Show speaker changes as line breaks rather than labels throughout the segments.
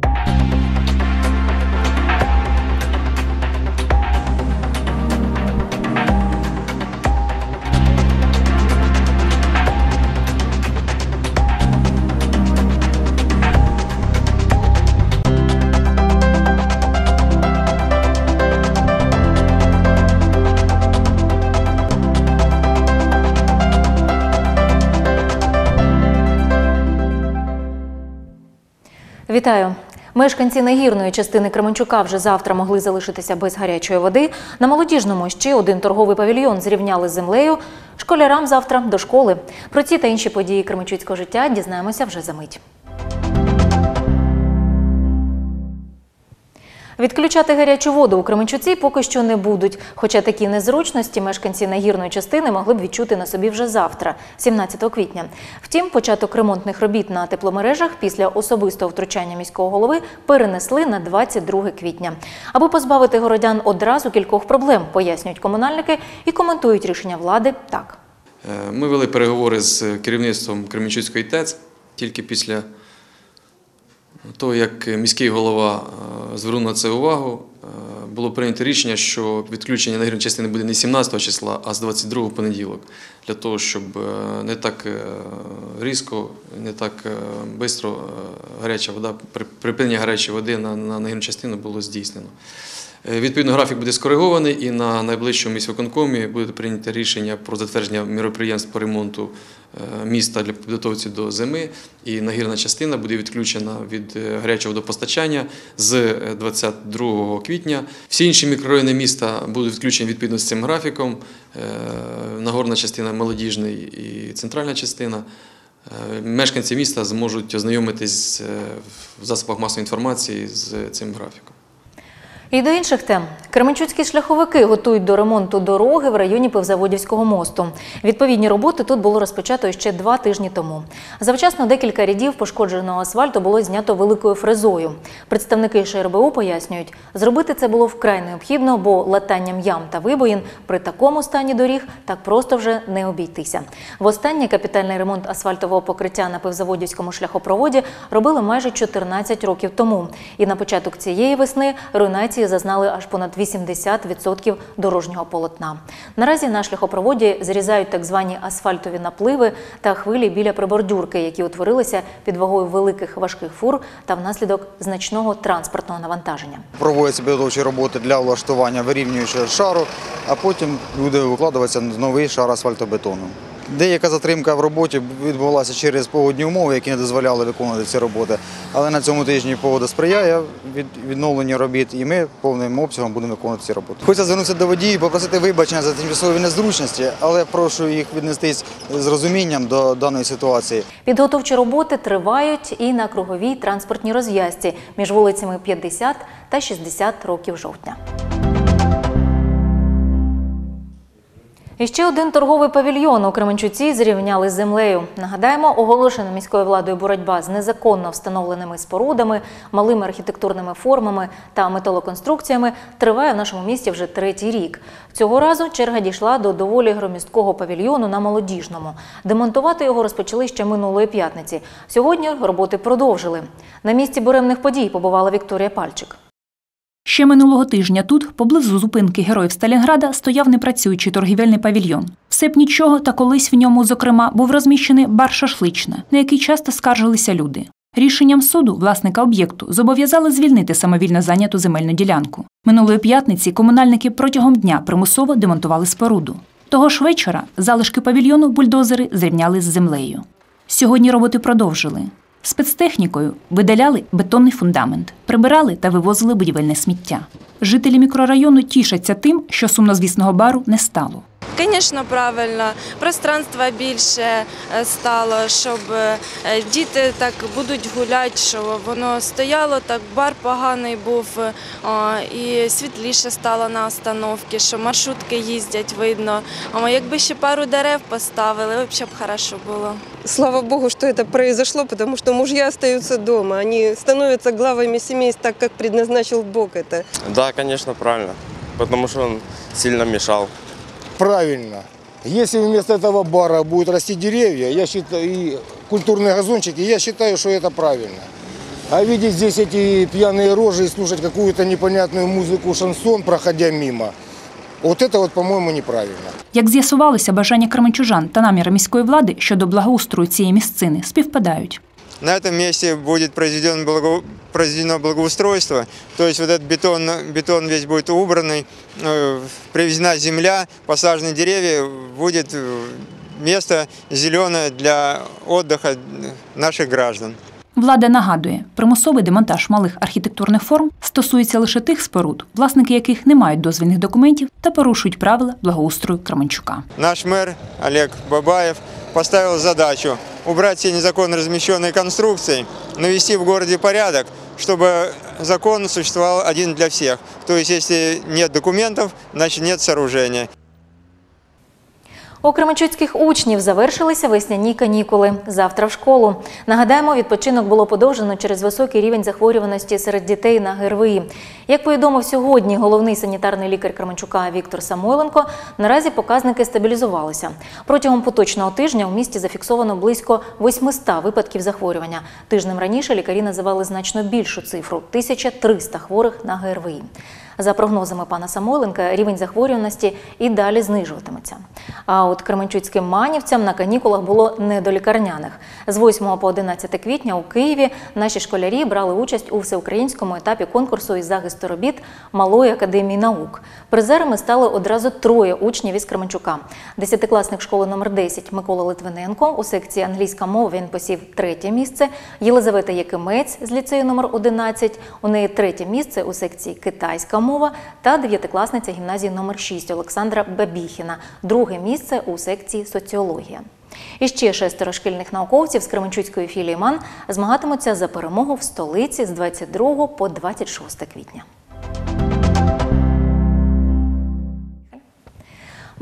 you Вітаю! Мешканці нагірної частини Кременчука вже завтра могли залишитися без гарячої води. На молодіжному ще один торговий павільйон зрівняли з землею. Школярам завтра до школи. Про ці та інші події кременчуцького життя дізнаємося вже за мить. Відключати гарячу воду у Кременчуці поки що не будуть. Хоча такі незручності мешканці нагірної частини могли б відчути на собі вже завтра, 17 квітня. Втім, початок ремонтних робіт на тепломережах після особистого втручання міського голови перенесли на 22 квітня. Аби позбавити городян одразу кількох проблем, пояснюють комунальники і коментують рішення влади так.
Е, Ми вели переговори з керівництвом Кременчуцької ТЕЦ тільки після того, як міський голова е, звернув на це увагу. е, Було прийнято рішення, що відключення нагірної частини буде не 17 числа, а з 22 понеділок, для того, щоб е, не так різко, не так швидко гаряча вода, при- припинення гарячої води на нагірну частину було здійснено. Е, Відповідно, графік буде скоригований і на найближчому міськвиконкомі буде прийнято рішення про затвердження міроприємств по ремонту е, міста для підготовці до зими. І нагірна частина буде відключена від е, гарячого водопостачання з е, 22 квітня. Всі інші мікрорайони міста будуть відключені відповідно з цим графіком. Нагорна частина, молодіжний і центральна частина. Мешканці міста зможуть ознайомитись в засобах масової інформації з цим графіком.
І до інших тем. Кременчуцькі шляховики готують до ремонту дороги в районі Пивзаводівського мосту. Відповідні роботи тут було розпочато ще два тижні тому. Завчасно декілька рядів пошкодженого асфальту було знято великою фрезою. Представники ШРБУ пояснюють, зробити це було вкрай необхідно, бо латанням ям та вибоїн при такому стані доріг так просто вже не обійтися. Востаннє капітальний ремонт асфальтового покриття на Пивзаводівському шляхопроводі робили майже 14 років тому. І на початок цієї весни руйнації зазнали аж понад 80% дорожнього полотна. Наразі на шляхопроводі зрізають так звані асфальтові напливи та хвилі біля прибордюрки, які утворилися під вагою великих важких фур та внаслідок значного транспортного навантаження.
Проводяться підготовчі роботи для влаштування вирівнюючого шару, а потім буде викладуватися новий шар асфальтобетону. Деяка затримка в роботі відбулася через погодні умови, які не дозволяли виконувати ці роботи. Але на цьому тижні погода сприяє від відновленню робіт, і ми повним обсягом будемо виконувати ці роботи. Хочеться звернутися до водіїв, попросити вибачення за тимчасові незручності, але прошу їх віднестись з розумінням до даної ситуації.
Підготовчі роботи тривають і на круговій транспортній розв'язці між вулицями 50 та 60 років жовтня. І ще один торговий павільйон у Кременчуці зрівняли з землею. Нагадаємо, оголошена міською владою боротьба з незаконно встановленими спорудами, малими архітектурними формами та металоконструкціями триває в нашому місті вже третій рік. Цього разу черга дійшла до доволі громісткого павільйону на молодіжному. Демонтувати його розпочали ще минулої п'ятниці. Сьогодні роботи продовжили. На місці буремних подій побувала Вікторія Пальчик.
Ще минулого тижня тут, поблизу зупинки героїв Сталінграда, стояв непрацюючий торгівельний павільйон. Все б нічого, та колись в ньому, зокрема, був розміщений бар шашлична, на який часто скаржилися люди. Рішенням суду власника об'єкту зобов'язали звільнити самовільно зайняту земельну ділянку. Минулої п'ятниці комунальники протягом дня примусово демонтували споруду. Того ж вечора залишки павільйону бульдозери зрівняли з землею. Сьогодні роботи продовжили. Спецтехнікою видаляли бетонний фундамент, прибирали та вивозили будівельне сміття. Жителі мікрорайону тішаться тим, що сумнозвісного бару не стало.
Звісно, правильно. Пространства більше е, стало, щоб е, діти так будуть гуляти, щоб воно стояло, так бар поганий був, е, і світліше стало на остановці, що маршрутки їздять, видно. Якби ще пару дерев поставили, взагалі б хорошо було.
Слава Богу, что это произошло, потому что мужья остаются дома. Они становятся главами семейств так, как предназначил Бог это.
Да, конечно, правильно. Потому что он сильно мешал.
правильно. Если вместо этого бара будут расти деревья, я считаю, и культурные газончики, я считаю, что это правильно. А видеть здесь эти пьяные рожи и слушать какую-то непонятную музыку, шансон, проходя мимо, вот это вот, по-моему, неправильно.
Як з'ясувалося, бажання кременчужан та наміри міської влади щодо благоустрою цієї місцини співпадають.
На этом месте будет произведено, благо- произведено благоустройство, то есть вот этот бетон, бетон весь будет убранный, э, привезена земля, посажены деревья, будет э, место зеленое для отдыха наших граждан.
Влада нагадує, примусовий демонтаж малих архітектурних форм стосується лише тих споруд, власники яких не мають дозвільних документів та порушують правила благоустрою Кременчука.
Наш мэр Олег Бабаев поставил задачу убрать все незаконно размещенные конструкции, навести в городе порядок, чтобы закон существовал один для всех. То есть, если нет документов, значит нет сооружения.
У кременчуцьких учнів завершилися весняні канікули. Завтра в школу. Нагадаємо, відпочинок було подовжено через високий рівень захворюваності серед дітей на ГРВІ. Як повідомив сьогодні головний санітарний лікар Кременчука Віктор Самойленко, наразі показники стабілізувалися. Протягом поточного тижня у місті зафіксовано близько 800 випадків захворювання. Тижнем раніше лікарі називали значно більшу цифру 1300 хворих на ГРВІ. За прогнозами пана Самойленка, рівень захворюваності і далі знижуватиметься. А от кременчуцьким манівцям на канікулах було не до лікарняних. З 8 по 11 квітня у Києві наші школярі брали участь у всеукраїнському етапі конкурсу із захисту робіт Малої академії наук. Призерами стали одразу троє учнів із Кременчука. Десятикласник школи номер 10 Микола Литвиненко у секції англійська мова він посів третє місце. Єлизавета Якимець з ліцею номер 11 у неї третє місце у секції китайська мова та дев'ятикласниця гімназії номер 6 Олександра Бабіхіна. Друге місце у секції соціологія. І ще шестеро шкільних науковців з Кременчуцької філії МАН змагатимуться за перемогу в столиці з 22 по 26 квітня.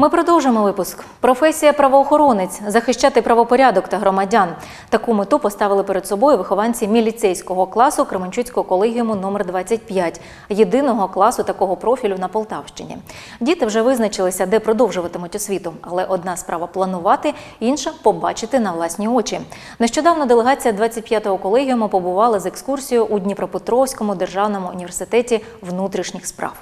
Ми продовжимо випуск. Професія правоохоронець захищати правопорядок та громадян. Таку мету поставили перед собою вихованці міліцейського класу Кременчуцького колегіуму номер 25 єдиного класу такого профілю на Полтавщині. Діти вже визначилися, де продовжуватимуть освіту, але одна справа планувати, інша побачити на власні очі. Нещодавно делегація 25-го колегіуму побувала з екскурсією у Дніпропетровському державному університеті внутрішніх справ.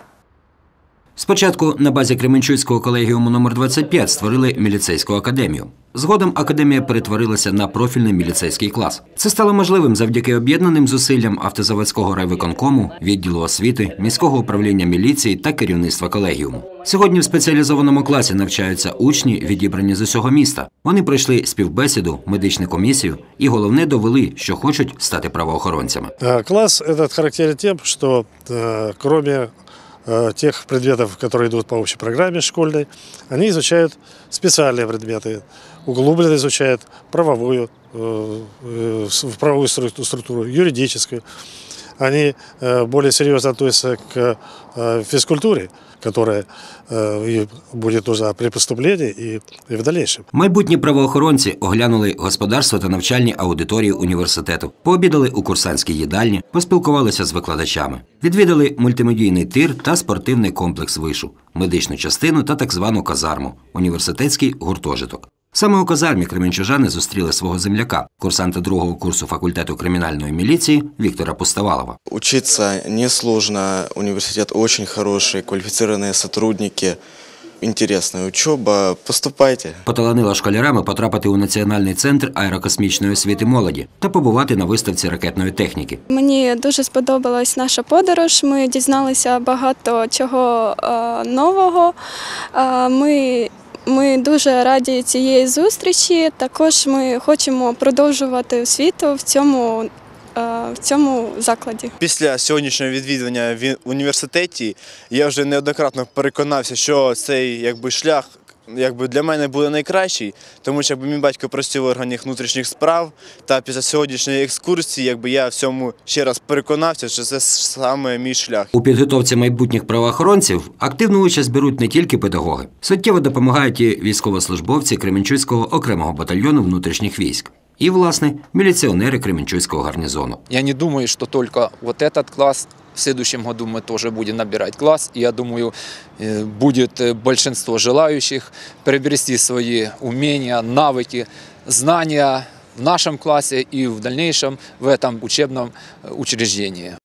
Спочатку на базі Кременчуцького колегіуму номер 25 створили міліцейську академію. Згодом академія перетворилася на профільний міліцейський клас. Це стало можливим завдяки об'єднаним зусиллям автозаводського райвиконкому, відділу освіти, міського управління міліції та керівництва колегіуму. Сьогодні в спеціалізованому класі навчаються учні, відібрані з усього міста. Вони пройшли співбесіду, медичну комісію і головне довели, що хочуть стати правоохоронцями.
Э, Класс этот характерен тем, что э, кроме э, тех предметов, которые идут по общей программе школьной, они изучают специальные предметы, углубленно изучают правовую, э, э, правовую стру- структуру, юридическую. Они э, более серьезно относятся к э, физкультуре, которая э, будет уже при поступлении и, и в дальнейшем.
Майбутні правоохоронці оглянули господарство та навчальні аудиторії університету, пообідали у курсантській їдальні, поспілкувалися з викладачами, відвідали мультимедійний тир та спортивний комплекс вишу, медичну частину та так звану казарму, університетський гуртожиток. Саме у казармі кременчужани зустріли свого земляка, курсанта другого курсу факультету кримінальної міліції Віктора Пустовалова.
Учиться несложно, университет очень хороший, квалифицированные сотрудники, интересная учеба. Поступайте.
Поталанило школярами потрапити у національний центр аерокосмічної освіти молоді та побувати на виставці ракетної техніки.
Мені дуже сподобалась наша подорож. Ми дізналися багато чого е, нового. Е, Ми ми дуже раді цієї зустрічі. Також ми хочемо продовжувати освіту в цьому, е, в цьому закладі.
Після сьогоднішнього відвідування в університеті я вже неоднократно переконався, що цей якби шлях якби для мене буде найкращий, тому що якби мій батько працює в органах внутрішніх справ. Та після сьогоднішньої екскурсії, якби я в цьому ще раз переконався, що це саме мій шлях.
У підготовці майбутніх правоохоронців активну участь беруть не тільки педагоги. Суттєво допомагають і військовослужбовці Кременчуцького окремого батальйону внутрішніх військ. І, власне, міліціонери Кременчуцького гарнізону.
Я не думаю, что только вот этот класс. В следующем году мы тоже будем набирать класс. И я думаю, э, будет э, большинство желающих приобрести свои умения, навыки, знания в нашем классе и в дальнейшем в этом учебном э, учреждении.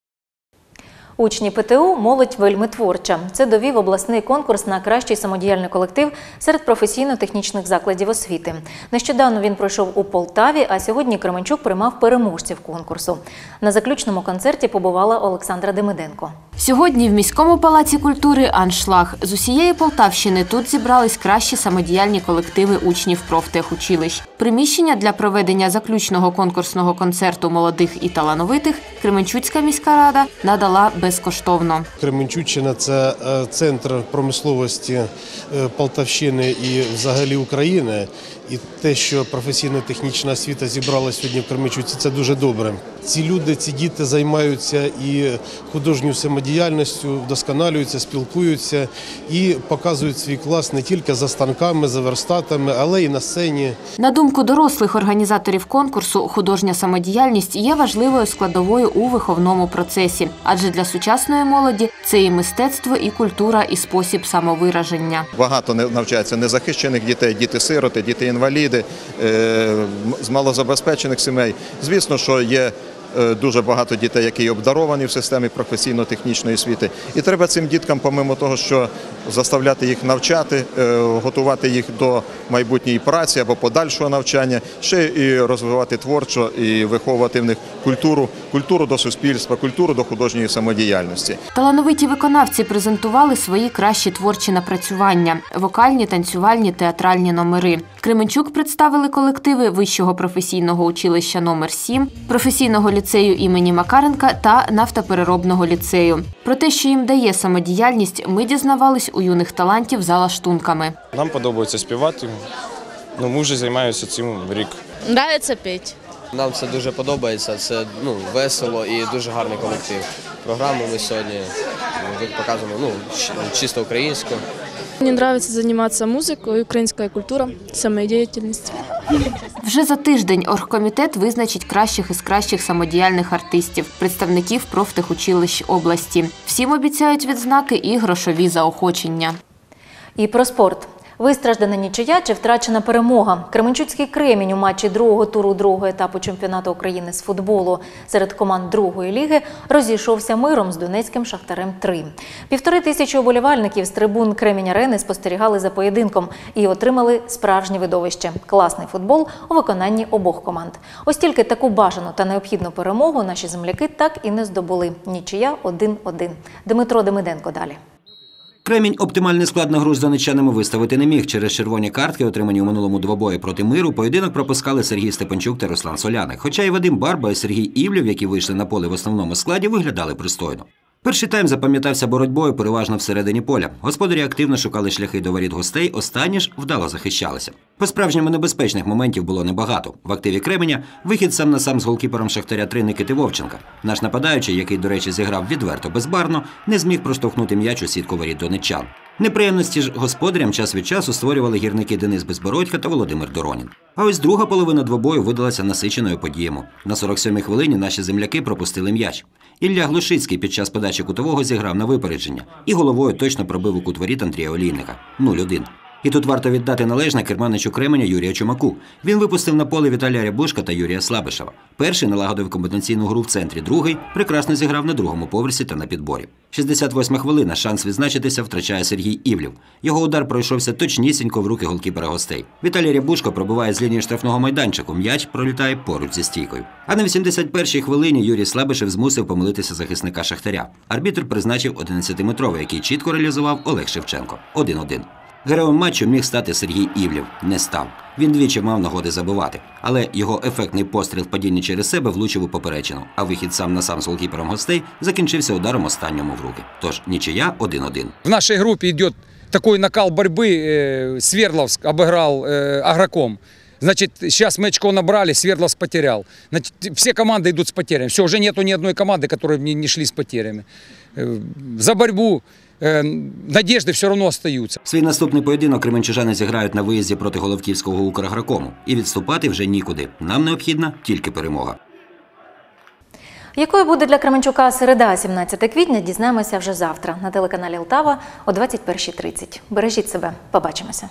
Учні ПТУ молодь вельми творча. Це довів обласний конкурс на кращий самодіяльний колектив серед професійно-технічних закладів освіти. Нещодавно він пройшов у Полтаві, а сьогодні Кременчук приймав переможців конкурсу. На заключному концерті побувала Олександра Демиденко.
Сьогодні в міському палаці культури аншлаг з усієї Полтавщини тут зібрались кращі самодіяльні колективи учнів профтехучилищ. Приміщення для проведення заключного конкурсного концерту молодих і талановитих Кременчуцька міська рада надала безкоштовно.
Кременчуччина це е, центр промисловості е, Полтавщини і взагалі України. І те, що професійно-технічна освіта зібрала сьогодні в Кременчуці, це дуже добре. Ці люди, ці діти займаються і художньою самодіяльністю, вдосконалюються, спілкуються і показують свій клас не тільки за станками, за верстатами, але й на сцені.
На думку дорослих організаторів конкурсу, художня самодіяльність є важливою складовою у виховному процесі, адже для сучасної молоді це і мистецтво, і культура, і спосіб самовираження.
Багато не- навчається незахищених дітей, діти-сироти, діти-інваліди е, м- з малозабезпечених сімей. Звісно, що є е, дуже багато дітей, які обдаровані в системі професійно-технічної освіти. І треба цим діткам, помимо того, що заставляти їх навчати, е, готувати їх до майбутньої праці або подальшого навчання, ще і розвивати творчо і виховувати в них культуру, культуру до суспільства, культуру до художньої самодіяльності.
Талановиті виконавці презентували свої кращі творчі напрацювання: вокальні, танцювальні, театральні номери. Кременчук представили колективи Вищого професійного училища номер 7 професійного ліцею імені Макаренка та нафтопереробного ліцею. Про те, що їм дає самодіяльність, ми дізнавались у юних талантів за лаштунками.
Нам подобається співати. Ну, ми вже займаємося цим рік.
Нравиться петь.
Нам це дуже подобається, це ну, весело і дуже гарний колектив. Програму ми сьогодні показуємо ну, чисто українську.
Мне подобається займатися музикою, українською культура, самодіяльність.
Вже за тиждень оргкомітет визначить кращих із кращих самодіяльних артистів, представників профтехучилищ області. Всім обіцяють відзнаки і грошові заохочення.
І про спорт. Вистраждана нічия чи втрачена перемога. Кременчуцький кремінь у матчі другого туру другого етапу чемпіонату України з футболу серед команд другої ліги розійшовся миром з Донецьким Шахтарем 3 Півтори тисячі оболівальників з трибун Кремінь Арени спостерігали за поєдинком і отримали справжнє видовище класний футбол у виконанні обох команд. Ось тільки таку бажану та необхідну перемогу наші земляки так і не здобули. Нічия 1-1. Дмитро Демиденко далі.
Кремінь оптимальний склад на гру з донеччанами виставити не міг. Через червоні картки, отримані у минулому двобої проти миру, поєдинок пропускали Сергій Степанчук та Руслан Соляник. Хоча і Вадим Барба, і Сергій Івлів, які вийшли на поле в основному складі, виглядали пристойно. Перший тайм запам'ятався боротьбою переважно всередині поля. Господарі активно шукали шляхи до воріт гостей, останні ж вдало захищалися. По справжньому небезпечних моментів було небагато. В активі Кременя вихід сам на сам з голкіпером Шахтаря 3 Никити Вовченка. Наш нападаючий, який, до речі, зіграв відверто безбарно, не зміг проштовхнути м'яч у сітку воріт донеччан. Неприємності ж господарям час від часу створювали гірники Денис Безбородька та Володимир Доронін. А ось друга половина двобою видалася насиченою подіями. На 47-й хвилині наші земляки пропустили м'яч. Ілля Глушицький під час подачі кутового зіграв на випередження і головою точно пробив у кутворіт Андрія Олійника 0-1. І тут варто віддати належне керманичу Кременя Юрія Чумаку. Він випустив на поле Віталія Рябушка та Юрія Слабишева. Перший налагодив комбінаційну гру в центрі, другий прекрасно зіграв на другому поверсі та на підборі. 68 хвилина. Шанс відзначитися втрачає Сергій Івлів. Його удар пройшовся точнісінько в руки голкіпера гостей. Віталій Рябушко пробиває з лінії штрафного майданчику. М'яч пролітає поруч зі стійкою. А на 81-й хвилині Юрій Слабишев змусив помилитися захисника Шахтаря. Арбітр призначив 11-метровий, який чітко реалізував Олег Шевченко. 1-1. Героєм матчу міг стати Сергій Івлів. Не став. Він двічі мав нагоди забивати, але його ефектний постріл в падінні через себе влучив у поперечину, а вихід сам на сам з голкіпером гостей закінчився ударом останньому в руки. Тож нічия 1-1.
В нашей группе идет такой накал борьбы. э, Свердловск обыграл э, Агроком. Значит, сейчас мы очко набрали, Свердловск потерял. Значит, все команды идут с потерями. Все, уже нету ни одной команды, которая не, не шли с потерями. Э, За борьбу э, надежды все равно остаются.
Свій наступний поєдинок кременчужани зіграють на виїзді проти Головківського украгракому. І відступати вже нікуди. Нам необхідна тільки перемога.
Якою буде для Кременчука середа, 17 квітня, дізнаємося вже завтра на телеканалі Лтава о 21.30. Бережіть себе, побачимося.